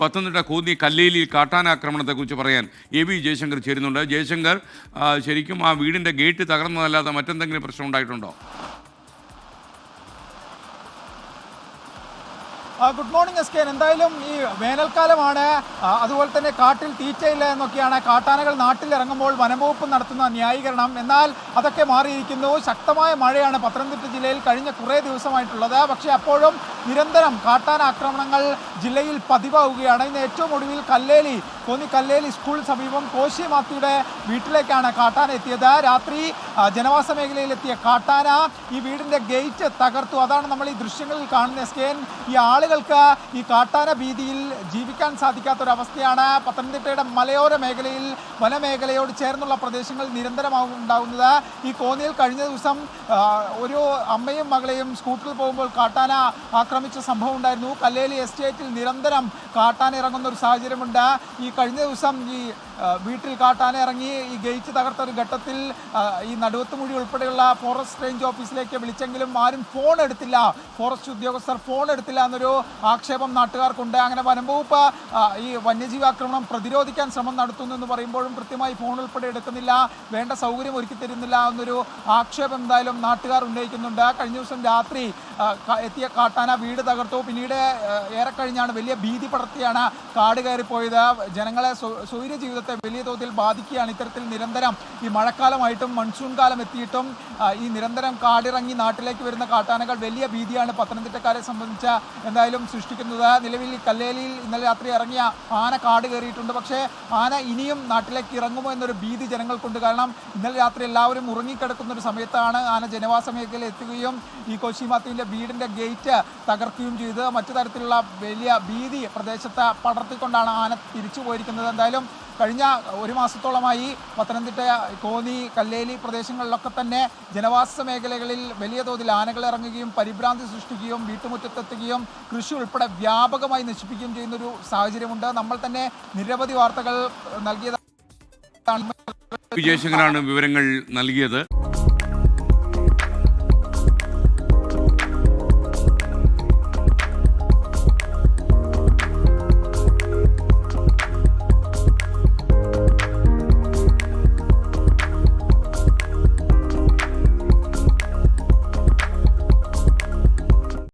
പത്തനംതിട്ട കോന്നി കല്ലേലിൽ കാട്ടാനാക്രമണത്തെക്കുറിച്ച് പറയാൻ A V Jaishankar ചേരുന്നുണ്ട്. ജയശങ്കർ ശരിക്കും ആ വീടിന്റെ ഗേറ്റ് തകർന്നതല്ലാതെ മറ്റെന്തെങ്കിലും പ്രശ്നം ഉണ്ടായിട്ടുണ്ടോ? ഗുഡ് മോർണിംഗ് എസ് കെ എന്തായാലും ഈ വേനൽക്കാലമാണ്. അതുപോലെ തന്നെ കാട്ടിൽ തീറ്റയില്ല എന്നൊക്കെയാണ്. കാട്ടാനകൾ നാട്ടിലിറങ്ങുമ്പോൾ വനംവകുപ്പ് നടത്തുന്ന ന്യായീകരണം. എന്നാൽ അതൊക്കെ മാറിയിരിക്കുന്നു. ശക്തമായ മഴയാണ് പത്തനംതിട്ട ജില്ലയിൽ കഴിഞ്ഞ കുറേ ദിവസമായിട്ടുള്ളത്. പക്ഷേ അപ്പോഴും നിരന്തരം കാട്ടാന ആക്രമണങ്ങൾ ജില്ലയിൽ പതിവാവുകയാണ്. ഇന്ന് ഏറ്റവും ഒടുവിൽ കല്ലേലി കോന്നി കല്ലേലി സ്കൂൾ സമീപം കോശി മാത്തിയുടെ വീട്ടിലേക്കാണ് കാട്ടാന എത്തിയത്. രാത്രി ജനവാസ മേഖലയിലെത്തിയ കാട്ടാന ഈ വീടിന്റെ ഗേറ്റ് തകർത്തു. അതാണ് നമ്മൾ ഈ ദൃശ്യങ്ങളിൽ കാണുന്ന എസ് കെ. ഈ ആളുകൾക്ക് ഈ കാട്ടാന ഭീതിയിൽ ജീവിക്കാൻ സാധിക്കാത്തൊരവസ്ഥയാണ് പത്തനംതിട്ടയുടെ മലയോര മേഖലയിൽ വനമേഖലയോട് ചേർന്നുള്ള പ്രദേശങ്ങൾ നിരന്തരമാകും ഉണ്ടാകുന്നത് ഈ കോന്നിയിൽ കഴിഞ്ഞ ദിവസം ഒരു അമ്മയും മകളെയും സ്കൂട്ടറിൽ പോകുമ്പോൾ കാട്ടാന ആക്രമിച്ച സംഭവം ഉണ്ടായിരുന്നു. കല്ലേലി എസ്റ്റേറ്റിൽ നിരന്തരം കാട്ടാന ഇറങ്ങുന്ന ഒരു സാഹചര്യമുണ്ട്. ഈ കഴിഞ്ഞ ദിവസം ഈ വീട്ടിൽ കാട്ടാന ഇറങ്ങി ഈ ഗേറ്റ് തകർത്ത ഒരു ഘട്ടത്തിൽ ഈ നടുവത്തുമുഴി ഉൾപ്പെടെയുള്ള ഫോറസ്റ്റ് റേഞ്ച് ഓഫീസിലേക്ക് വിളിച്ചെങ്കിലും ആരും ഫോൺ എടുത്തില്ല. ഫോറസ്റ്റ് ഉദ്യോഗസ്ഥർ ഫോൺ എടുത്തില്ല എന്നൊരു ആക്ഷേപം നാട്ടുകാർക്കുണ്ട്. അങ്ങനെ വനംവകുപ്പ് ഈ വന്യജീവി ആക്രമണം പ്രതിരോധിക്കാൻ ശ്രമം നടത്തുന്നു എന്ന് പറയുമ്പോഴും കൃത്യമായി ഫോൺ ഉൾപ്പെടെ എടുക്കുന്നില്ല. വേണ്ട സൗകര്യം ഒരുക്കി തരുന്നില്ല എന്നൊരു ആക്ഷേപം എന്തായാലും നാട്ടുകാർ ഉന്നയിക്കുന്നുണ്ട്. കഴിഞ്ഞ ദിവസം രാത്രി എത്തിയ കാട്ടാന വീട് തകർത്തു. പിന്നീട് ഏറെ കഴിഞ്ഞാണ് വലിയ ഭീതി പടർത്തിയാണ് കാട് കയറിപ്പോയത്. ജനങ്ങളെ സ്വ- സ്വൈര്യ ജീവിതത്തെ വലിയ തോതിൽ ബാധിക്കുകയാണ് ഇത്തരത്തിൽ നിരന്തരം. ഈ മഴക്കാലമായിട്ടും മൺസൂൺ കാലം എത്തിയിട്ടും ഈ നിരന്തരം കാടിറങ്ങി നാട്ടിലേക്ക് വരുന്ന കാട്ടാനകൾ വലിയ ഭീതിയാണ് പത്തനംതിട്ടക്കാരെ സംബന്ധിച്ച. എന്തായാലും സൃഷ്ടിക്കുന്നത് നിലവിൽ കല്ലേലിയിൽ ഇന്നലെ രാത്രി ഇറങ്ങിയ ആന കാട് കയറിയിട്ടുണ്ട്. പക്ഷേ ആന ഇനിയും നാട്ടിലേക്ക് ഇറങ്ങുമോ എന്നൊരു ഭീതി ജനങ്ങൾക്കുണ്ട് കാരണം ഇന്നലെ രാത്രി എല്ലാവരും ഉറങ്ങിക്കിടക്കുന്ന ഒരു സമയത്താണ് ആന ജനവാസ മേഖലയിൽ എത്തുകയും ഈ കോശിമാത്തിന്റെ വീടിന്റെ ഗേറ്റ് തകർക്കുകയും ചെയ്ത് മറ്റു തരത്തിലുള്ള വലിയ ഭീതി പ്രദേശത്ത് പടർത്തിക്കൊണ്ടാണ് ആന തിരിച്ചു പോയിരിക്കുന്നത്. എന്തായാലും കഴിഞ്ഞ ഒരു മാസത്തോളമായി പത്തനംതിട്ട കോന്നി കല്ലേലി പ്രദേശങ്ങളിലൊക്കെ തന്നെ ജനവാസ മേഖലകളിൽ വലിയ തോതിൽ ആനകൾ ഇറങ്ങുകയും പരിഭ്രാന്തി സൃഷ്ടിക്കുകയും വീട്ടുമുറ്റത്തെത്തുകയും കൃഷി ഉൾപ്പെടെ വ്യാപകമായി നശിപ്പിക്കുകയും ചെയ്യുന്നൊരു സാഹചര്യമുണ്ട്. നമ്മൾ തന്നെ നിരവധി വാർത്തകൾ നൽകിയതാണ്. വിജയശങ്കരാണ് വിവരങ്ങൾ നൽകിയത്.